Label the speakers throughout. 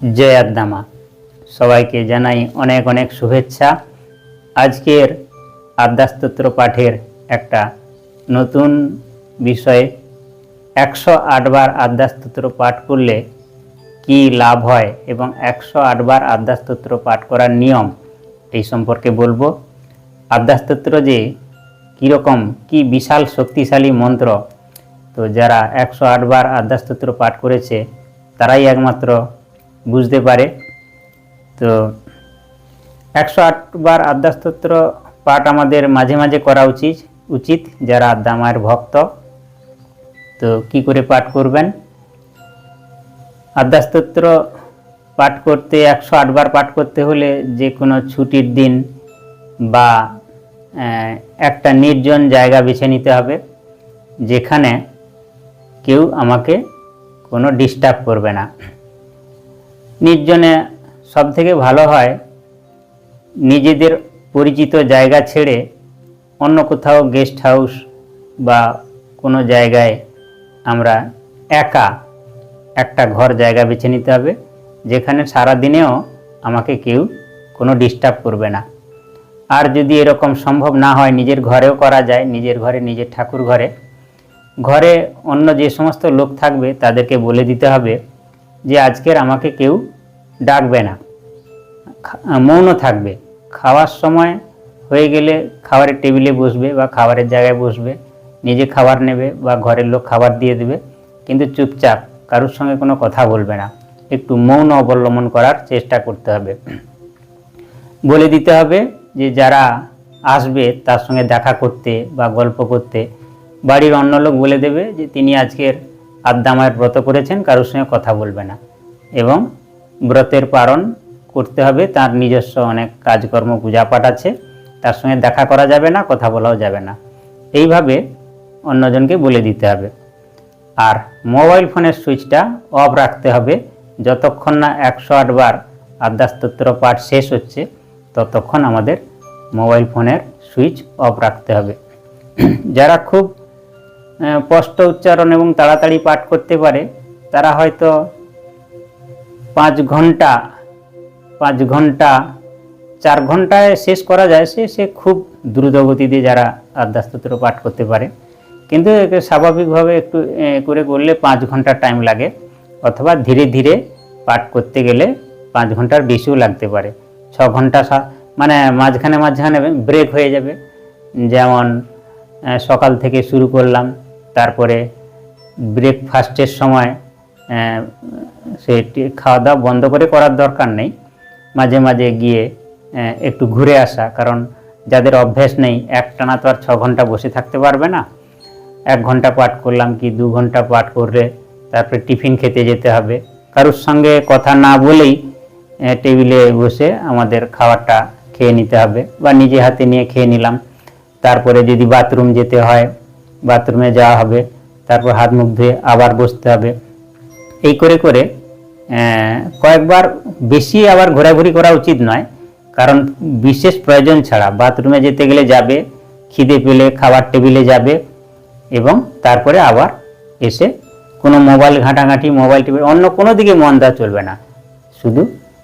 Speaker 1: জয় আদ্দামা সবাইকে জানাই অনেক অনেক শুভেচ্ছা। আজকের আদ্যাস্তোত্র পাঠের একটা নতুন বিষয়ে একশো আটবার আদ্যাস্তোত্র পাঠ করলে কি লাভ হয় এবং একশো আটবার আদ্যাস্তোত্র পাঠ করার নিয়ম এই সম্পর্কে বলব। আদ্যাস্তোত্র যে কীরকম, কি বিশাল শক্তিশালী মন্ত্র, তো যারা একশো আটবার আদ্যাস্তোত্র পাঠ করেছে, তারাই একমাত্র বুঝতে পারে। তো একশো আটবার আদ্যাস্তোত্র পাঠ আমাদের মাঝে মাঝে করা উচিত উচিত যারা আদ্যা মায়ের ভক্ত। তো কি করে পাঠ করবেন? আদ্যাস্তোত্র পাঠ করতে, একশো আটবার পাঠ করতে হলে যে কোনো ছুটির দিন বা একটা নির্জন জায়গা বেছে নিতে হবে, যেখানে কেউ আমাকে কোনো ডিস্টার্ব করবে না। নির্জনে সব থেকে ভালো হয় নিজেদের পরিচিত জায়গা ছেড়ে অন্য কোথাও গেস্ট হাউস বা কোনো জায়গায় আমরা একা একটা ঘর জায়গা বেছে নিতে হবে, যেখানে সারা দিনেও আমাকে কেউ কোনো ডিস্টার্ব করবে না। আর যদি এরকম সম্ভব না হয়, নিজের ঘরেও করা যায়, নিজের ঘরে, নিজের ঠাকুর ঘরে। ঘরে অন্য যে সমস্ত লোক থাকবে, তাদেরকে বলে দিতে হবে যে আজকের আমাকে কেউ ডাকবে না। মৌন থাকবে। খাওয়ার সময় হয়ে গেলে খাবারের টেবিলে বসবে বা খাবারের জায়গায় বসবে, নিজে খাবার নেবে বা ঘরের লোক খাবার দিয়ে দেবে, কিন্তু চুপচাপ কারোর সঙ্গে কোনো কথা বলবে না। একটু মৌন অবলম্বন করার চেষ্টা করতে হবে। বলে দিতে হবে যে যারা আসবে তার সঙ্গে দেখা করতে বা গল্প করতে, বাড়ির অন্য লোক বলে দেবে যে তিনি আজকের আদ্দামায়ের ব্রত করেছেন, কারোর সঙ্গে কথা বলবে না। এবং ব্রতের পালন করতে হবে, তার নিজস্ব অনেক কাজকর্ম, পূজাপাঠ আছে, তার সঙ্গে দেখা করা যাবে না, কথা বলাও যাবে না। এইভাবে অন্যজনকে বলে দিতে হবে। আর মোবাইল ফোনের সুইচটা অফ রাখতে হবে, যতক্ষণ না একশো আটবার আদ্যাস্তোত্র পাঠ শেষ হচ্ছে, ততক্ষণ আমাদের মোবাইল ফোনের সুইচ অফ রাখতে হবে। যারা খুব স্পষ্ট উচ্চারণ এবং তাড়াতাড়ি পাঠ করতে পারে। তারা হয়তো পাঁচ ঘণ্টা পাঁচ ঘণ্টা, চার ঘন্টায় শেষ করা যায়। সে সে খুব দ্রুত গতিতে যারা আদ্যাস্তোত্র পাঠ করতে পারে। কিন্তু স্বাভাবিকভাবে একটু করে করলে পাঁচ ঘণ্টা টাইম লাগে অথবা ধীরে ধীরে পাঠ করতে গেলে পাঁচ ঘণ্টার বেশিও লাগতে পারে। ছ ঘণ্টা মানে মাঝখানে মাঝখানে ব্রেক হয়ে যাবে। যেমন সকাল থেকে শুরু করলাম তারপরে ব্রেকফাস্টের সময় সেটি খাওয়া দাওয়া বন্ধ করে করার দরকার নেই। মাঝে মাঝে গিয়ে একটু ঘুরে আসা, কারণ যাদের অভ্যেস নেই, একটানা তো আর ছ ঘণ্টা বসে থাকতে পারবে না। এক ঘণ্টা পাঠ করলাম কি দু ঘণ্টা পাঠ করলে তারপরে টিফিন খেতে যেতে হবে। কারোর সঙ্গে কথা না বলেই টেবিলে বসে আমাদের খাবারটা খেয়ে নিতে হবে বা নিজে হাতে নিয়ে খেয়ে নিলাম। তারপরে যদি বাথরুম যেতে হয় বাথরুমে যাওয়া হবে, তারপর হাত মুখ ধুয়ে আবার বসতে হবে। এই করে করে কয়েকবার বেশি আবার ঘোরাঘুরি করা উচিত নয়, কারণ বিশেষ প্রয়োজন ছাড়া বাথরুমে যেতে গেলে যাবে, খিদে পেলে খাবার টেবিলে যাবে এবং তারপরে আবার এসে কোনো মোবাইল ঘাঁটাঘাঁটি, মোবাইল টিভি অন্য কোনো দিকে মন দেওয়া চলবে না। শুধু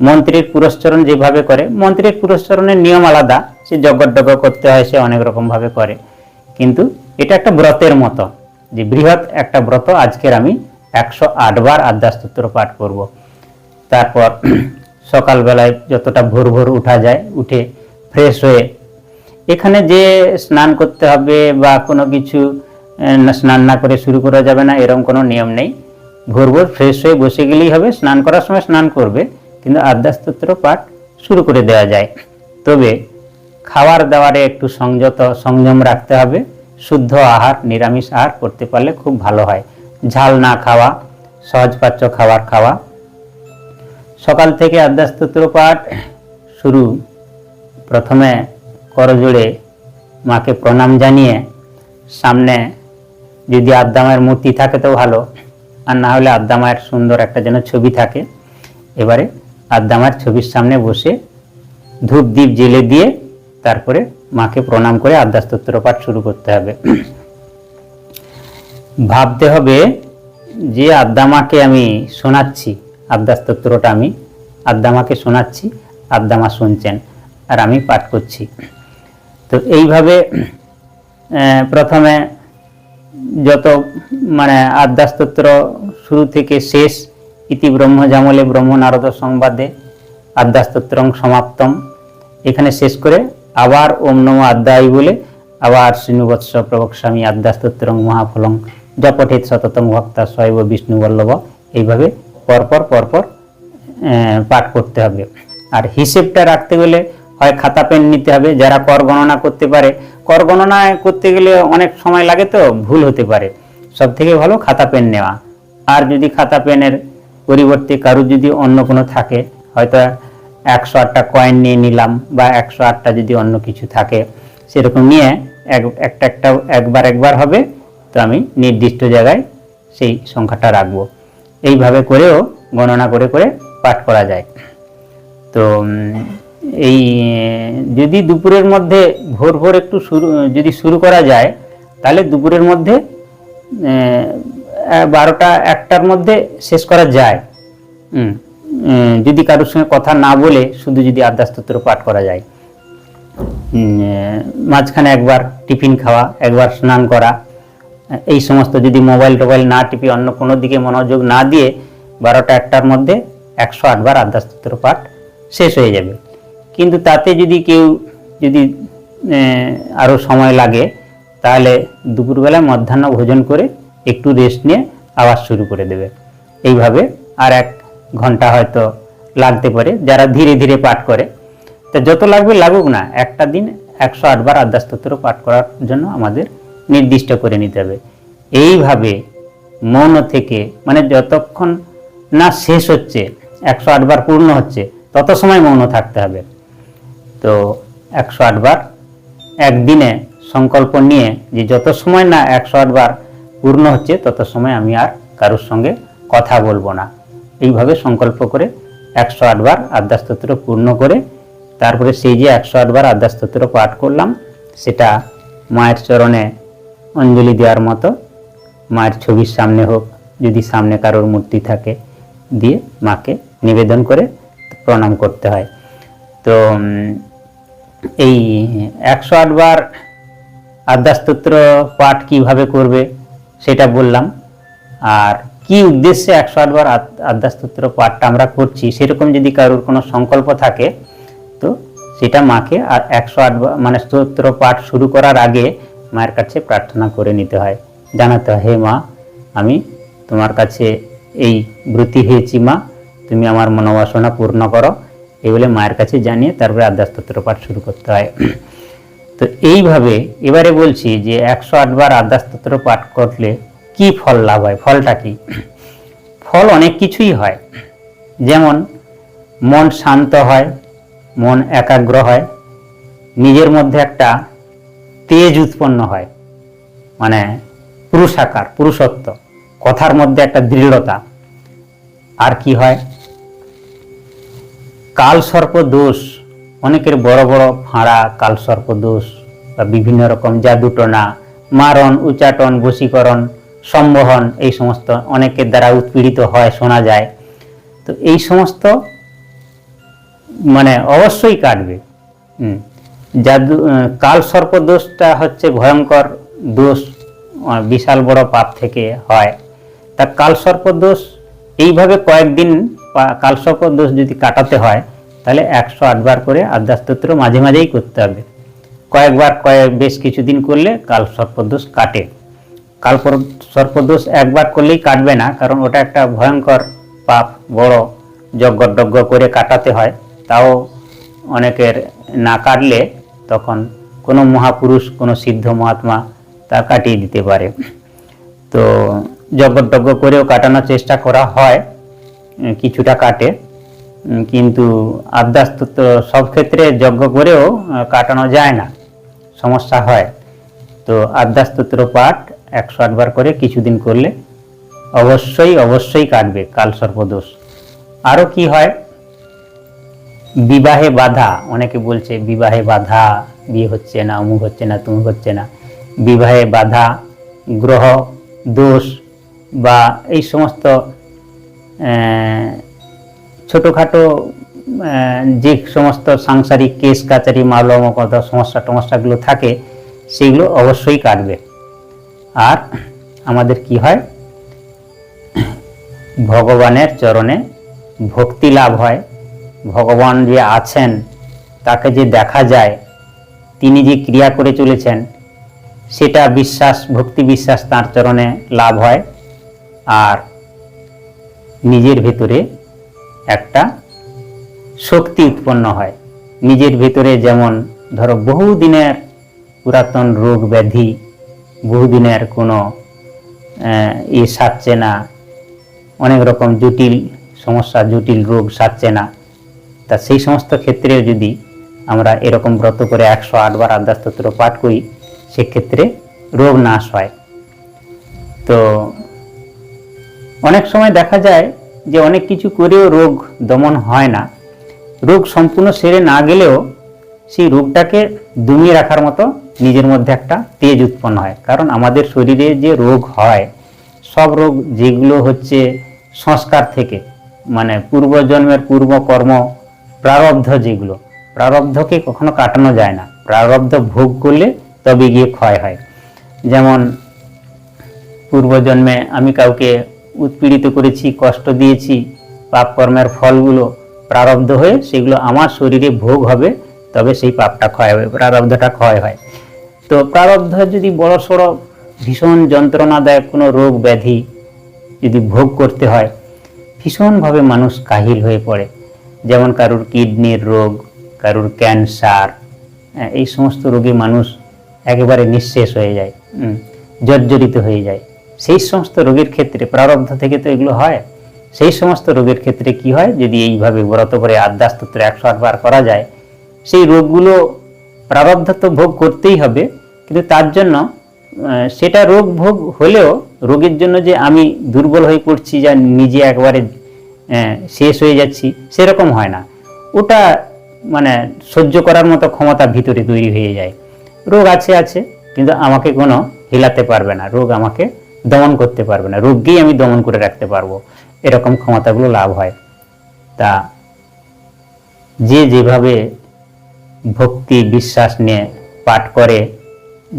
Speaker 1: মন্ত্রীর পুরস্চরণ যেভাবে করে, মন্ত্রীর পুরস্চরণের নিয়ম আলাদা, সে যজ্ঞটজ্ঞ করতে হয়, সে অনেক রকমভাবে করে। কিন্তু এটা একটা ব্রতের মতো। যে বৃহৎ একটা ব্রত আজকের আমি একশো আটবার আদ্যাস্তোত্র পাঠ করব। তারপর সকালবেলায় যতটা ভোর ভোর উঠা যায়, উঠে ফ্রেশ হয়ে এখানে যে স্নান করতে হবে বা কোনো কিছু স্নান না করে শুরু করা যাবে না এরকম কোনো নিয়ম নেই। ভোর ভোর ফ্রেশ হয়ে বসে গেলেই হবে, স্নান করার সময় স্নান করবে, কিন্তু আদ্যাস্তোত্র পাঠ শুরু করে দেওয়া যায়। তবে খাওয়ার দাওয়ারে একটু সংযত, সংযম রাখতে হবে। শুদ্ধ আহার, নিরামিষ আহার করতে পারলে খুব ভালো হয়। ঝাল না খাওয়া সহজপাচ্য খাবার খাওয়া। সকাল থেকে আদ্যাস্তোত্র পাঠ শুরু। প্রথমে করজোড়ে মাকে প্রণাম জানিয়ে, সামনে যদি আদ্দামায়ের মূর্তি থাকে তো ভালো, আর না হলে আদ্দামায়ের সুন্দর একটা যেন ছবি থাকে। এবারে আদ্দামায়ের ছবির সামনে বসে ধূপ দ্বীপ জেলে দিয়ে তারপরে মাকে প্রণাম করে আদ্যাস্তোত্র পাঠ শুরু করতে হবে। ভাবতে হবে যে আদ্দামাকে আমি শোনাচ্ছি, আদ্যাস্তোত্রটা আমি, আদ্দামাকে শোনাচ্ছি, আদ্দামা শুনছেন, আর আমি পাঠ করছি। তো এইভাবে প্রথমে যত মানে আদ্যাস্তোত্র শুরু থেকে শেষ, ইতি ব্রহ্ম জামলে ব্রহ্ম নারদ সংবাদে আদ্যাস্তোত্রং সমাপ্তম, এখানে শেষ করে আবার ওম নম আদ্যায় বলে আবার শ্রীনুবৎস প্রবক্স্বামী আদ্যাস্তোত্রং মহাফলং জপঠেত সততং ভক্তা শৈব বিষ্ণু বল্লভ। এইভাবে পরপর পরপর পাঠ করতে হবে। আর হিসেবটা রাখতে গেলে হয় খাতা পেন নিতে হবে। যারা কর গণনা করতে পারে, কর গণনা করতে গেলে অনেক সময় লাগে তো, ভুল হতে পারে। সব থেকে ভালো খাতা পেন নেওয়া। আর যদি খাতা পেনের পরিবর্তে কারুর যদি অন্য কোনো থাকে, হয়তো একশো আটটা কয়েন নিয়ে নিলাম বা একশো আটটা যদি অন্য কিছু থাকে সেরকম নিয়ে এক একটা একটা একবার একবার হবে তো আমি নির্দিষ্ট জায়গায় সেই সংখ্যাটা রাখব। এইভাবে করেও গণনা করে করে পাঠ করা যায়। তো এই যদি দুপুরের মধ্যে ভোর ভোর একটু শুরু যদি শুরু করা যায় তাহলে দুপুরের মধ্যে বারোটা একটার মধ্যে শেষ করা যায়। হুম, যদি কারোর সঙ্গে কথা না বলে শুধু যদি আদ্যাস্তোত্র পাঠ করা যায়। মাঝখানে একবার টিফিন খাওয়া, একবার স্নান করা, এই সমস্ত যদি মোবাইল টোবাইল না টিপে অন্য কোনো দিকে মনোযোগ না দিয়ে বারোটা একটার মধ্যে একশো আটবার আদ্যাস্তোত্র পাঠ শেষ হয়ে যাবে। কিন্তু তাতে যদি কেউ যদি আরও সময় লাগে, তাহলে দুপুরবেলায় মধ্যাহ্ন ভোজন করে একটু রেস্ট নিয়ে আবার শুরু করে দেবে। এইভাবে আর এক ঘণ্টা হয়তো লাগতে পারে, যারা ধীরে ধীরে পাঠ করে। তা যত লাগবে লাগুক না, একটা দিন একশো আটবার আদ্যাস্তোত্র পাঠ করার জন্য আমাদের নির্দিষ্ট করে নিতে হবে। এইভাবে মৌন থেকে মানে যতক্ষণ না শেষ হচ্ছে, একশো আটবার পূর্ণ হচ্ছে, তত সময় মৌন থাকতে হবে। তো একশো আটবার একদিনে সংকল্প নিয়ে, যে যত সময় না একশো আটবার পূর্ণ হচ্ছে, তত সময় আমি আর কারোর সঙ্গে কথা বলব না। এইভাবে সংকল্প করে একশো আটবার আদ্যাস্তোত্র পূর্ণ করে তারপরে সেই যে একশো আটবার আদ্যাস্তোত্র পাঠ করলাম, সেটা মায়ের চরণে অঞ্জলি দেওয়ার মতো, মায়ের ছবির সামনে হোক, যদি সামনে কারোর মূর্তি থাকে, দিয়ে মাকে নিবেদন করে প্রণাম করতে হয়। তো এই একশো আটবার আদ্যাস্তোত্র পাঠ কীভাবে করবে, সেটা বললাম। আর কি উদ্দেশ্যে একশো আটবার আদ- আদ্যাস্তোত্র পাঠটা আমরা করছি, সেরকম যদি কারোর কোনো সংকল্প থাকে, তো সেটা মাকে আর একশো আটবার মানে স্তোত্র পাঠ শুরু করার আগে মায়ের কাছে প্রার্থনা করে নিতে হয়। জানাতে হয়, হে মা, আমি তোমার কাছে এই ব্রতী হয়েছি মা, তুমি আমার মনোবাসনা পূর্ণ করো। এই বলে মায়ের কাছে জানিয়ে তারপরে আদ্যাস্তোত্র পাঠ শুরু করতে হয়। তো এইভাবে এবারে বলছি যে একশো আটবার আদ্যাস্তোত্র পাঠ করলে কি ফল লাভ হয়? ফলটা কি? ফল অনেক কিছুই হয়। যেমন, মন শান্ত হয়, মন একাগ্র হয়, নিজের মধ্যে একটা তেজ উৎপন্ন হয় মানে পুরুষাকার, পুরুষত্ব, কথার মধ্যে একটা দৃঢ়তা। আর কি হয়? কালসর্প দোষ, অনেকের বড় বড় ফাঁড়া, কালসর্প দোষ, বা বিভিন্ন রকম জাদুটনা, মারণ উচ্চাটন বশীকরণ সম্বহন এই সমস্ত অনেকের দ্বারা উৎপীড়িত হয় শোনা যায়। তো এই সমস্ত মানে অবশ্যই কাটবে। জাদু আহ, কালসর্প দোষটা হচ্ছে ভয়ঙ্কর দোষ বিশাল বড় পাপ থেকে হয়। তা কালসর্প দোষ এইভাবে কয়েকদিন কাল কালসর্প দোষ যদি কাটাতে হয় তাহলে একশো আটবার করে আদ্যাস্তোত্র মাঝে মাঝেই করতে হবে। কয়েকবার কয়েক বেশ কিছুদিন করলে কাল সর্পদোষ কাটে। কাল সর্পদোষ একবার করলেই কাটবে না, কারণ ওটা একটা ভয়ঙ্কর পাপ, বড় যজ্ঞ করে কাটাতে হয়। তাও অনেকের না কাটলে তখন কোনো মহাপুরুষ, কোনো সিদ্ধ মহাত্মা তা কাটিয়ে দিতে পারে। তো যজ্ঞ করেও কাটানোর চেষ্টা করা হয়, কিছুটা কাটে। কিন্তু কিন্তু আদ্যাস্তোত্র সব ক্ষেত্রে যজ্ঞ করেও কাটানো যায় না, সমস্যা হয়। তো আদ্যাস্তোত্র পাঠ একশো আটবার করে কিছুদিন করলে অবশ্যই অবশ্যই কাটবে কালসর্পদোষ আরও কি হয়? বিবাহে বাধা, অনেকে বলছে বিবাহে বাধা, বিয়ে হচ্ছে না, অমুক হচ্ছে না, তুমুক হচ্ছে না। বিবাহে বাধা, গ্রহ, দোষ বা এই সমস্ত ছোটোখাটো যে সমস্ত সাংসারিক কেস কাচারি মালমকত সমস্যা টমস্যাগুলো থাকে, সেগুলো অবশ্যই কাটবে। আর আমাদের কি হয়? ভগবানের চরণে ভক্তি লাভ হয়। ভগবান যে আছেন, তাকে যে দেখা যায়, তিনি যে ক্রিয়া করে চলেছেন, সেটা বিশ্বাস, ভক্তি বিশ্বাস তার চরণে লাভ হয়। আর নিজের ভেতরে একটা শক্তি উৎপন্ন হয়। নিজের ভেতরে যেমন ধরো বহুদিনের পুরাতন রোগ ব্যাধি বহুদিনের কোনো ই সারছে না। অনেক রকম জটিল সমস্যা, জটিল রোগ সারছে না। তা সেই সমস্ত ক্ষেত্রেও যদি আমরা এরকম ব্রত করে একশো আটবার আদ্যাস্তোত্র পাঠ করি, সেক্ষেত্রে রোগ নাশ হয়। তো অনেক সময় দেখা যায় যে অনেক কিছু করেও রোগ দমন হয় না। রোগ সম্পূর্ণ সেরে না গেলেও সেই রোগটাকে দমিয়ে রাখার মতো নিজের মধ্যে একটা তেজ উৎপন্ন হয়। কারণ আমাদের শরীরে যে রোগ হয়, সব রোগ যেগুলো হচ্ছে সংস্কার থেকে মানে পূর্বজন্মের পূর্বকর্ম প্রারব্ধ যেগুলো, প্রারব্ধকে কখনো কাটানো যায় না। প্রারব্ধ ভোগ করলে তবে গিয়ে ক্ষয় হয়। যেমন পূর্বজন্মে আমি কাউকে উৎপীড়িত করেছি, কষ্ট দিয়েছি পাপ কর্মের ফলগুলো প্রারব্ধ হয়ে সেগুলো আমার শরীরে ভোগ হবে, তবে সেই পাপটা ক্ষয় হবে, প্রারব্ধটা ক্ষয় হয়। তো প্রারব্ধ যদি বড় সড়ো ভীষণ যন্ত্রণাদায়ক কোনো রোগ ব্যাধি যদি ভোগ করতে হয় ভীষণভাবে মানুষ কাহিল হয়ে পড়ে। যেমন কারুর কিডনির রোগ কারুর ক্যান্সার হ্যাঁ, এই সমস্ত রোগে মানুষ একেবারে নিঃশেষ হয়ে যায় জর্জরিত হয়ে যায়। সেই সমস্ত রোগের ক্ষেত্রে প্রারব্ধ থেকে তো এগুলো হয়। সেই সমস্ত রোগের ক্ষেত্রে কি হয়? যদি এইভাবে ব্রত করে আদ্যাস্তোত্র একশো আটবার করা যায় সেই রোগগুলো প্রারব্ধ তো ভোগ করতেই হবে। কিন্তু তার জন্য সেটা রোগ ভোগ হলেও রোগের জন্য যে আমি দুর্বল হয়ে পড়ছি, যা নিজে একবারে শেষ হয়ে যাচ্ছি, সেরকম হয় না। ওটা মানে সহ্য করার মতো ক্ষমতা ভিতরে তৈরি হয়ে যায়। রোগ আছে আছে, কিন্তু আমাকে কোনো হিলাতে পারবে না। রোগ আমাকে দমন করতে পারবে না। রোগকেই আমি দমন করে রাখতে পারব। এরকম ক্ষমতাগুলো লাভ হয়। তা, যে যেভাবে ভক্তি বিশ্বাস নিয়ে পাঠ করে,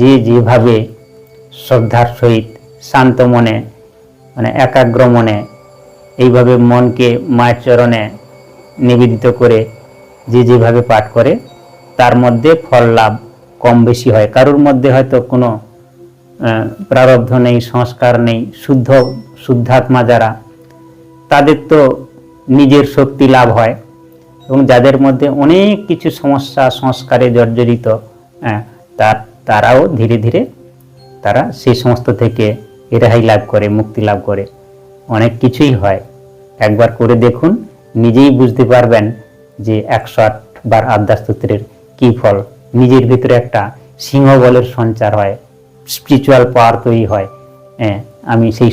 Speaker 1: যে যেভাবে শ্রদ্ধার সহিত শান্ত মনে মানে একাগ্র মনে, এইভাবে মনকে মায়ের চরণে নিবেদিত করে যে যেভাবে পাঠ করে, তার মধ্যে ফল লাভ কম বেশি হয়। কারোর মধ্যে হয়তো কোনো প্রারব্ধ নেই, সংস্কার নেই, শুদ্ধ, শুদ্ধাত্মা যারা, তাদের তো নিজের শক্তি লাভ হয়। এবং যাদের মধ্যে অনেক কিছু সমস্যা সংস্কারে জর্জরিত হ্যাঁ, তার তারাও ধীরে ধীরে তারা সেই সমস্ত থেকে রেহাই লাভ করে মুক্তি লাভ করে। অনেক কিছুই হয়। একবার করে দেখুন নিজেই বুঝতে পারবেন যে একশো আট বার আদ্যাস্তোত্রের কী ফল। নিজের ভিতরে একটা সিংহ বলের সঞ্চার হয় স্পিরিচুয়াল পাওয়ার তৈরি হয়। হ্যাঁ আমি সেই